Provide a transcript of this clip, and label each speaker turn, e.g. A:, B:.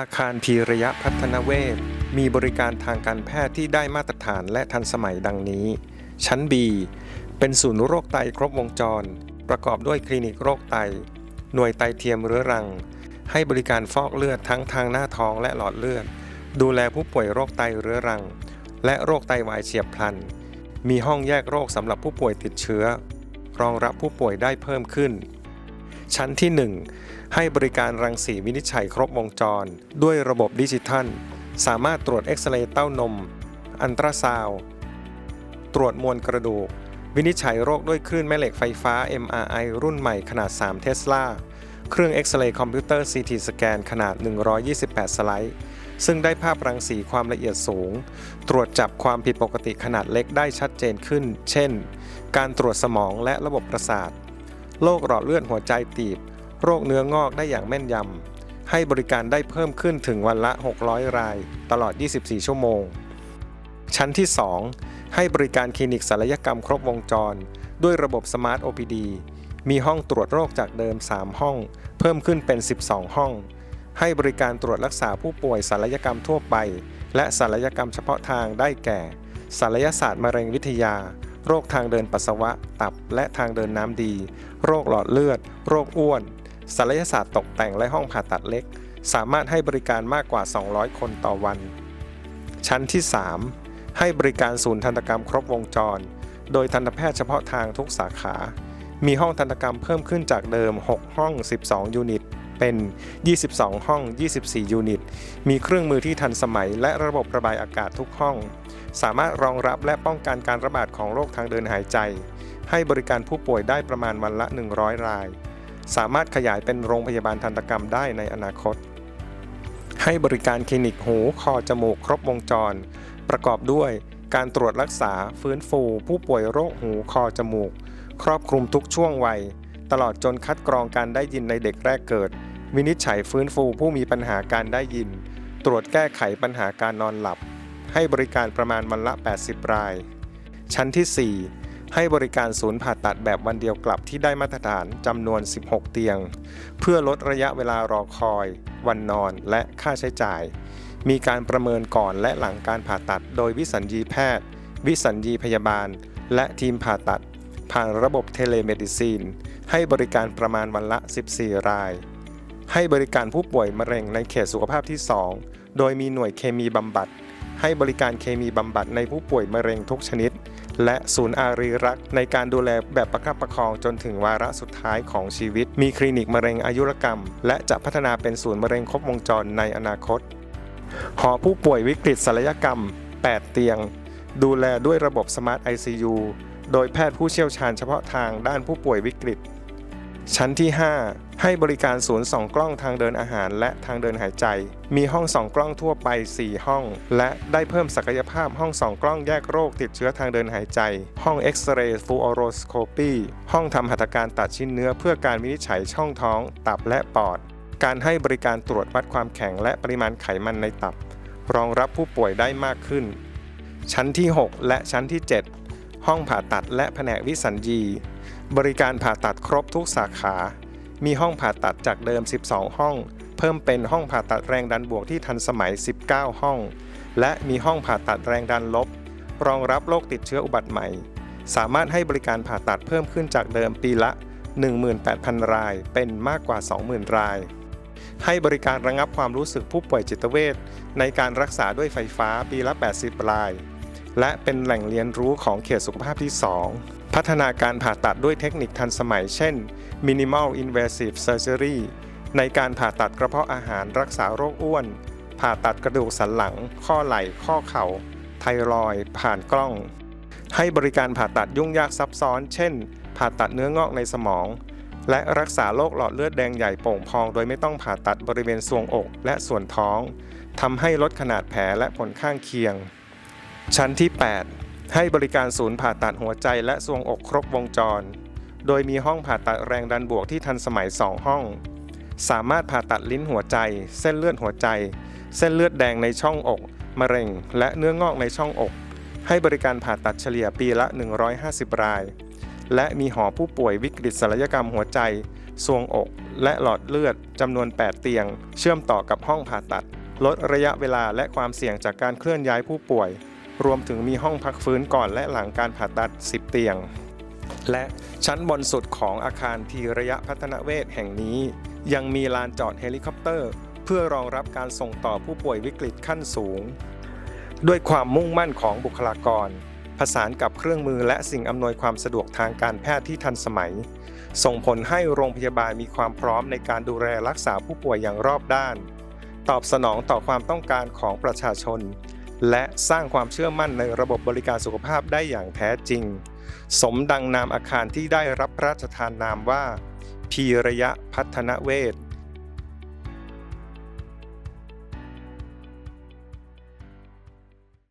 A: อาคารพีระยะพัฒนเวชมีบริการทางการแพทย์ที่ได้มาตรฐานและทันสมัยดังนี้ ชั้น B เป็นศูนย์โรคไตครบวงจร ประกอบด้วยคลินิกโรคไต หน่วยไตเทียมเรื้อรัง ให้บริการฟอกเลือดทั้งทางหน้าท้องและหลอดเลือด ดูแลผู้ป่วยโรคไตเรื้อรัง และโรคไตวายเฉียบพลัน มีห้องแยกโรคสำหรับผู้ป่วยติดเชื้อ รองรับผู้ป่วยได้เพิ่มขึ้น ชั้นที่ 1 ให้บริการรังสีวินิจฉัยครบวงจร ด้วยระบบดิจิทัล สามารถตรวจเอ็กซเรย์เต้านม อันตราซาวตรวจมวลกระดูก วินิจฉัยโรคด้วยคลื่นแม่เหล็กไฟฟ้า MRI รุ่นใหม่ขนาด 3 เทสลาเครื่องเอ็กซเรย์คอมพิวเตอร์ CT สแกนขนาด 128 สไลด์ ซึ่งได้ภาพรังสีความละเอียดสูง ตรวจจับความผิดปกติขนาดเล็กได้ชัดเจนขึ้น เช่น การตรวจสมองและระบบประสาท โรคหลอดเลือดหัวใจตีบ โรคเนื้องอกได้อย่างแม่นยำ ให้บริการได้เพิ่มขึ้นถึงวันละ 600 ราย ตลอด 24 ชั่วโมง ชั้นที่ 2 ให้บริการคลินิกศัลยกรรมครบวงจร ด้วยระบบ Smart OPD มีห้องตรวจโรคจากเดิม 3 ห้อง เพิ่มขึ้นเป็น 12 ห้อง ให้บริการตรวจรักษาผู้ป่วยศัลยกรรมทั่วไป และศัลยกรรมเฉพาะทางได้แก่ศัลยศาสตร์มะเร็งวิทยา โรคทางเดินปัสสาวะ ตับ และทางเดินน้ำดี โรคหลอดเลือด โรคอ้วนศัลยศาสตร์ตกแต่งและห้องผ่าตัดเล็ก สามารถให้บริการมากกว่า 200 คนต่อวัน ชั้นที่ 3 ให้บริการศูนย์ทันตกรรมครบวงจร โดยทันตแพทย์เฉพาะทางทุกสาขา มีห้องทันตกรรมเพิ่มขึ้นจากเดิม 6 ห้อง 12 ยูนิต เป็น 22 ห้อง 24 ยูนิต มีเครื่องมือที่ทันสมัย และระบบระบายอากาศทุกห้อง สามารถรองรับและป้องกันการระบาดของโรคทางเดินหายใจ ให้บริการผู้ป่วยได้ประมาณวันละ 100 ราย สามารถขยายเป็นโรงพยาบาลทันตกรรมได้ในอนาคต ให้บริการคลินิกหูคอจมูกครบวงจร ประกอบด้วยการตรวจรักษาฟื้นฟู ผู้ป่วยโรคหูคอจมูก ครอบคลุมทุกช่วงวัย ตลอดจนคัดกรองการได้ยินในเด็กแรกเกิด วินิจฉัยฟื้นฟูผู้มีปัญหาการได้ยิน ตรวจแก้ไขปัญหาการนอนหลับ ให้บริการประมาณวันละ 80 ราย ชั้นที่ 4 ให้บริการศูนย์ผ่าตัดแบบวันเดียวกลับที่ได้มาตรฐานจำนวน 16 เตียง เพื่อลดระยะเวลารอคอย วันนอนและค่าใช้จ่าย มีการประเมินก่อนและหลังการผ่าตัด โดยวิสัญญีแพทย์ วิสัญญีพยาบาล และทีมผ่าตัด ผ่านระบบเทเลเมดิซีน ให้บริการประมาณวันละ 14 ราย ให้บริการผู้ป่วยมะเร็งในเขตสุขภาพที่ 2 โดยมีหน่วยเคมีบำบัด ให้บริการเคมีบำบัดในผู้ป่วยมะเร็งทุกชนิด และศูนย์อารีรักในการดูแลแบบประคับประคองจนถึงวาระสุดท้ายของชีวิต มีคลินิกมะเร็งอายุรกรรม และจะพัฒนาเป็นศูนย์มะเร็งครบวงจรในอนาคต หอผู้ป่วยวิกฤตศัลยกรรม 8 เตียง ดูแลด้วยระบบ Smart ICU โดยแพทย์ผู้เชี่ยวชาญเฉพาะทางด้านผู้ป่วยวิกฤต ชั้นที่ 5 ให้บริการศูนย์ส่องกล้องทางเดินอาหารและทางเดินหายใจ มีห้องส่องกล้องทั่วไป 4 ห้อง และได้เพิ่มศักยภาพห้องส่องกล้องแยกโรคติดเชื้อทางเดินหายใจ ห้องเอ็กซเรย์ฟูออโรสโคปีห้องทำหัตถการตัดชิ้นเนื้อเพื่อการวินิจฉัยช่องท้อง ตับและปอด การให้บริการตรวจวัดความแข็งและปริมาณไขมันในตับ รองรับผู้ป่วยได้มากขึ้น ชั้นที่ 6 และชั้นที่ 7 ห้องผ่าตัดและแผนกวิสัญญี บริการผ่าตัดครบทุกสาขา มีห้องผ่าตัดจากเดิม 12 ห้อง เพิ่มเป็นห้องผ่าตัดแรงดันบวกที่ทันสมัย 19 ห้อง และมีห้องผ่าตัดแรงดันลบ รองรับโรคติดเชื้ออุบัติใหม่ สามารถให้บริการผ่าตัดเพิ่มขึ้นจากเดิมปีละ 18,000 ราย เป็นมากกว่า 20,000 ราย ให้บริการระงับความรู้สึกผู้ป่วยจิตเวชในการรักษาด้วยไฟฟ้าปีละ 80 ราย และเป็นแหล่งเรียนรู้ของเขตสุขภาพที่ 2 พัฒนาการผ่าตัดด้วยเทคนิคทันสมัย เช่น Minimal Invasive Surgery ในการผ่าตัดกระเพาะอาหารรักษาโรคอ้วน ผ่าตัดกระดูกสันหลัง ข้อไหล่ ข้อเข่า ไทรอย ผ่านกล้อง ให้บริการผ่าตัดยุ่งยากซับซ้อน เช่น ผ่าตัดเนื้องอกในสมอง และรักษาโรคหลอดเลือดแดงใหญ่โป่งพอง โดยไม่ต้องผ่าตัดบริเวณทรวงอกและส่วนท้องทำให้ลดขนาดแผลและผลข้างเคียง ชั้นที่ 8 ให้บริการศูนย์ผ่าตัดหัวใจและทรวงอกครบวงจร โดยมีห้องผ่าตัดแรงดันบวกที่ทันสมัย 2 ห้อง สามารถผ่าตัดลิ้นหัวใจ เส้นเลือดหัวใจ เส้นเลือดแดงในช่องอก มะเร็ง และเนื้องอกในช่องอก ให้บริการผ่าตัดเฉลี่ยปีละ 150 ราย และมีหอผู้ป่วยวิกฤตศัลยกรรมหัวใจซวงอก และหลอดเลือดจำนวน 8 เตียง เชื่อมต่อกับห้องผ่าตัด ลดระยะเวลาและความเสี่ยงจากการเคลื่อนย้ายผู้ป่วย รวมถึงมีห้องพักฟื้นก่อนและหลังการผ่าตัด 10 เตียง และชั้นบนสุดของอาคารทีระยะพัฒนาเวชแห่งนี้ ยังมีลานจอดเฮลิคอปเตอร์ เพื่อรองรับการส่งต่อผู้ป่วยวิกฤตขั้นสูง ด้วยความมุ่งมั่นของบุคลากร ผสานกับเครื่องมือและสิ่งอำนวยความสะดวกทางการแพทย์ที่ทันสมัย ส่งผลให้โรงพยาบาลมีความพร้อมในการดูแลรักษาผู้ป่วยอย่างรอบด้าน ตอบสนองต่อความต้องการของประชาชน และสร้างความเชื่อมั่นในระบบบริการสุขภาพได้อย่างแท้จริง สมดังนามอาคารที่ได้รับพระราชทานนามว่า พีระยะพัฒนเวช